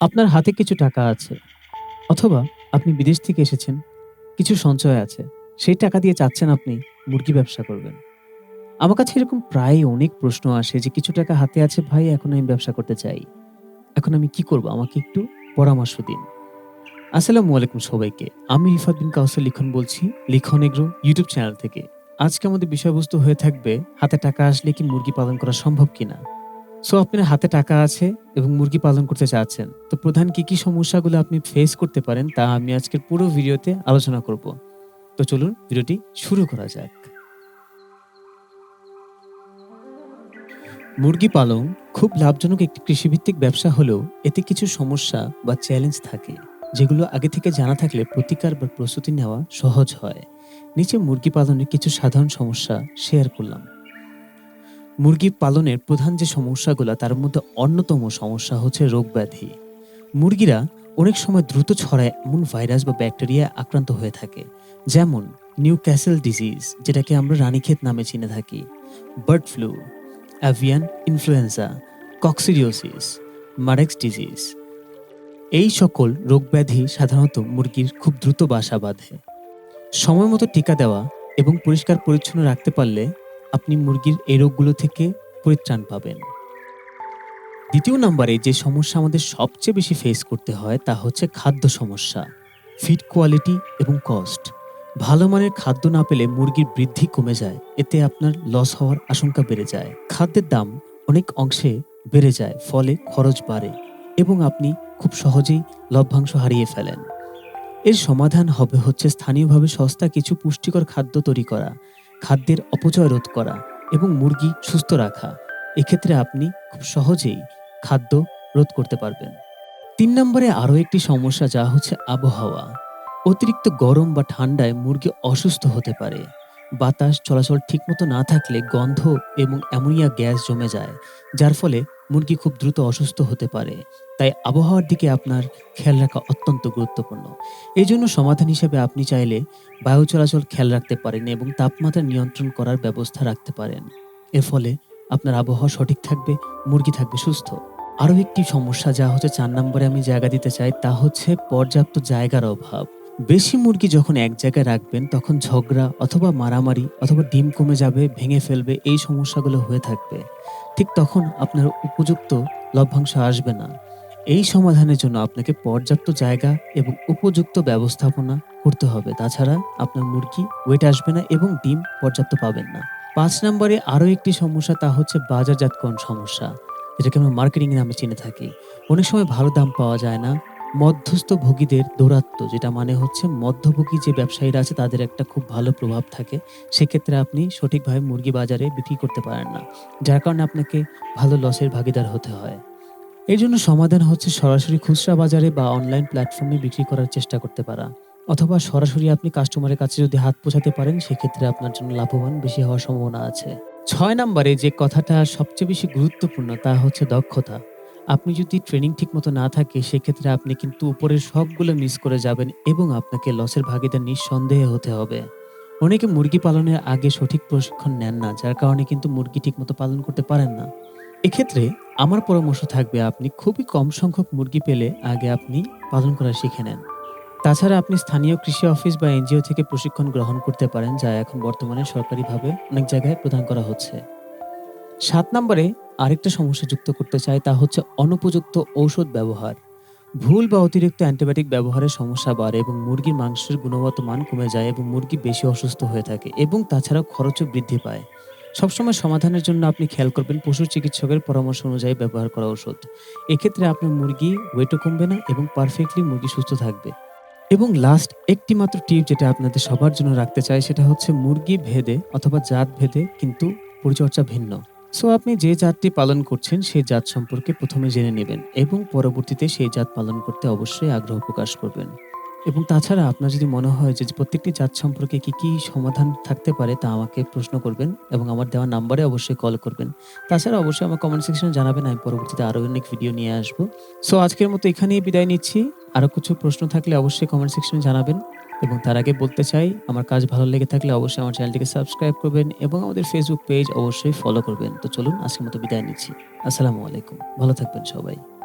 আপনার হাতে কিছু টাকা আছে, অথবা আপনি বিদেশ থেকে এসেছেন, কিছু সঞ্চয় আছে, সেই টাকা দিয়ে চাচ্ছেন আপনি মুরগি ব্যবসা করবেন। আমার কাছে এরকম প্রায় অনেক প্রশ্ন আসে যে, কিছু টাকা হাতে আছে ভাই, এখন আমি ব্যবসা করতে চাই। এখন আমি কি করব? আমাকে একটু পরামর্শ দিন। আসসালামু আলাইকুম সবাইকে। আমি রিফাত বিন কাউসার লিখন বলছি, লিখন এগ্রো ইউটিউব চ্যানেল থেকে। আজকে আমাদের বিষয়বস্তু হয়ে থাকবে, হাতে টাকা আসলে কি মুরগি পালন করা সম্ভব কিনা? সো আপনার হাতে টাকা আছে এবং মুরগি পালন করতে চাচ্ছেন, তো প্রধান কি কি সমস্যাগুলো আপনি ফেস করতে পারেন তা আমি আজকের পুরো ভিডিওতে আলোচনা করব। তো চলুন ভিডিওটি শুরু করা যাক। মুরগি পালন খুব লাভজনক একটি কৃষিভিত্তিক ব্যবসা হলেও এতে কিছু সমস্যা বা চ্যালেঞ্জ থাকে, যেগুলো আগে থেকে জানা থাকলে প্রতিকার বা প্রস্তুতি নেওয়া সহজ হয়। নিচে মুরগি পালনের কিছু সাধারণ সমস্যা শেয়ার করলাম। মুরগি পালনের প্রধান যে সমস্যাগুলো, তার মধ্যে অন্যতম সমস্যা হচ্ছে রোগ ব্যাধি। মুরগিরা অনেক সময় দ্রুত ছড়ায় এমন ভাইরাস বা ব্যাকটেরিয়া আক্রান্ত হয়ে থাকে, যেমন নিউ ক্যাসেল ডিজিজ, যেটাকে আমরা রানীক্ষেত নামে চিনে থাকি, bird flu, avian influenza, coccidiosis, Marek's disease. এই সকল রোগব্যাধি সাধারণত মুরগির খুব দ্রুত বাসা বাঁধে। সময় মতো টিকা দেওয়া এবং পরিষ্কার পরিচ্ছন্ন রাখতে পারলে আপনি মুরগির এই রোগগুলো থেকে পরিত্রাণ পাবেন। দ্বিতীয় নম্বরে যে সমস্যা আমাদের সবচেয়ে বেশি ফেস করতে হয় তা হচ্ছে খাদ্য সমস্যা ফিড কোয়ালিটি এবং কস্ট ভালো মানের খাদ্য না পেলে মুরগির বৃদ্ধি কমে যায়, এতে আপনার লস হওয়ার আশঙ্কা বেড়ে যায়। খাদ্যের দাম অনেক অংশে বেড়ে যায়, ফলে খরচ বাড়ে এবং আপনি খুব সহজেই লভ্যাংশ হারিয়ে ফেলেন। এর সমাধান হবে হচ্ছে স্থানীয়ভাবে সস্তা কিছু পুষ্টিকর খাদ্য তৈরি করা খাদ্যের অপচয় রোধ করা এবং মুরগি সুস্থ রাখা। এক্ষেত্রে আপনি খুব সহজেই খাদ্য রোধ করতে পারবেন। তিন নম্বরে আরও একটি সমস্যা যা হচ্ছে আবহাওয়া। অতিরিক্ত গরম বা ঠান্ডায় মুরগি অসুস্থ হতে পারে। বাতাস, চলাচল ঠিকমতো না থাকলে গন্ধ এবং অ্যামোনিয়া গ্যাস জমে যায়, যার ফলে মুরগি খুব দ্রুত অসুস্থ হতে পারে। তাই আবহাওয়ার দিকে আপনার খেয়াল রাখা অত্যন্ত গুরুত্বপূর্ণ। এই জন্য সমাধান হিসেবে আপনি চাইলে বায়ু চলাচল খেয়াল রাখতে পারেন এবং তাপমাত্রা নিয়ন্ত্রণ করার ব্যবস্থা রাখতে পারেন। এর ফলে আপনার আবহাওয়া সঠিক থাকবে, মুরগি থাকবে সুস্থ। আরও একটি সমস্যা যা হচ্ছে চার নম্বরে আমি জায়গা দিতে চাই, তা হচ্ছে পর্যাপ্ত জায়গার অভাব। বেশি মুরগি যখন এক জায়গায় রাখবেন, তখন ঝগড়া অথবা মারামারি অথবা ডিম কমে যাবে, ভেঙে ফেলবে, এই সমস্যাগুলো হয়ে থাকবে। ঠিক তখন আপনার উপযুক্ত লভ্যাংশ আসবে না। এই সমাধানের জন্য আপনাকে পর্যাপ্ত জায়গা এবং উপযুক্ত ব্যবস্থাপনা করতে হবে। তাছাড়া আপনার মুরগি ওয়েট আসবে না এবং ডিম পর্যাপ্ত পাবেন না। পাঁচ নম্বরে আরও একটি সমস্যা তা হচ্ছে বাজারজাতকরণ সমস্যা, যেটাকে আমরা মার্কেটিং নামে চিনে থাকি। অনেক সময় ভালো দাম পাওয়া যায় না মধ্যস্থ ভোগীদের দৌরাত্ম যেটা মানে হচ্ছে মধ্যভোগী যে ব্যবসায়ীরা আছে, তাদের একটা খুব ভালো প্রভাব থাকে। সেক্ষেত্রে আপনি সঠিকভাবে মুরগি বাজারে বিক্রি করতে পারেন না, যার কারণে আপনাকে ভালো লসের ভাগিদার হতে হয়। এই জন্য সমাধান হচ্ছে সরাসরি খুচরা বাজারে বা অনলাইন প্ল্যাটফর্মে বিক্রি করার চেষ্টা করতে পারা, অথবা সরাসরি আপনি কাস্টমারের কাছে যদি হাত পৌঁছাতে পারেন, সেক্ষেত্রে আপনার জন্য লাভবান বেশি হওয়ার সম্ভাবনা আছে। ছয় নম্বরে যে কথাটা সবচেয়ে বেশি গুরুত্বপূর্ণ, তা হচ্ছে দক্ষতা। আপনি যদি ট্রেনিং ঠিকমতো না থাকে, সেক্ষেত্রে আপনি কিন্তু উপরের সবগুলো মিস করে যাবেন এবং আপনাকে লসের ভাগিদার নিঃসন্দেহে হতে হবে। অনেকে মুরগি পালনের আগে সঠিক প্রশিক্ষণ নেন না, যার কারণে কিন্তু মুরগি ঠিকমতো পালন করতে পারেন না। এক্ষেত্রে আমার পরামর্শ থাকবে, আপনি খুবই কম সংখ্যক মুরগি পেলে আগে আপনি পালন করা শিখে নেন। তাছাড়া আপনি স্থানীয় কৃষি অফিস বা এনজিও থেকে প্রশিক্ষণ গ্রহণ করতে পারেন, যা এখন বর্তমানে সরকারিভাবে অনেক জায়গায় প্রদান করা হচ্ছে। সাত নম্বরে আরেকটা সমস্যা যুক্ত করতে চাই তা হচ্ছে অনুপযুক্ত ঔষধ ব্যবহার। ভুল বা অতিরিক্ত অ্যান্টিবায়োটিক ব্যবহারের সমস্যা বাড়ে এবং মুরগির মাংসের গুণগত মান কমে যায় এবং মুরগি বেশি অসুস্থ হয়ে থাকে এবং তাছাড়াও খরচও বৃদ্ধি পায়। সবসময় সমাধানের জন্য আপনি খেয়াল করবেন পশু চিকিৎসকের পরামর্শ অনুযায়ী ব্যবহার করা ওষুধ এক্ষেত্রে আপনার মুরগি ওয়েটও কমবে না এবং পারফেক্টলি মুরগি সুস্থ থাকবে। এবং লাস্ট একটি মাত্র টিপ যেটা আপনাদের সবার জন্য রাখতে চাই সেটা হচ্ছে মুরগি ভেদে অথবা জাত ভেদে কিন্তু পরিচর্যা ভিন্ন। সো আপনি যে জাতটি পালন করছেন, সেই জাত সম্পর্কে প্রথমে জেনে নেবেন এবং পরবর্তীতে সেই জাত পালন করতে অবশ্যই আগ্রহ প্রকাশ করবেন। এবং তাছাড়া আপনার যদি মনে হয় যে প্রত্যেকটি জাত সম্পর্কে কি কি সমাধান থাকতে পারে তা আমাকে প্রশ্ন করবেন এবং আমার দেওয়া নাম্বারে অবশ্যই কল করবেন। তাছাড়া অবশ্যই আমার কমেন্ট সেকশনে জানাবেন, আমি পরবর্তীতে আরও অনেক ভিডিও নিয়ে আসব। সো আজকের মতো এখানেই বিদায় নিচ্ছি। আরও কিছু প্রশ্ন থাকলে অবশ্যই কমেন্ট সেকশনে জানাবেন। এবং তার আগে বলতে চাই, আমার কাজ ভালো লেগে থাকলে অবশ্যই আমার চ্যানেলটিকে সাবস্ক্রাইব করবেন এবং আমাদের ফেসবুক পেজ অবশ্যই ফলো করবেন। তো চলুন আজকের মতো বিদায় নিচ্ছি। আসসালামু আলাইকুম। ভালো থাকবেন সবাই।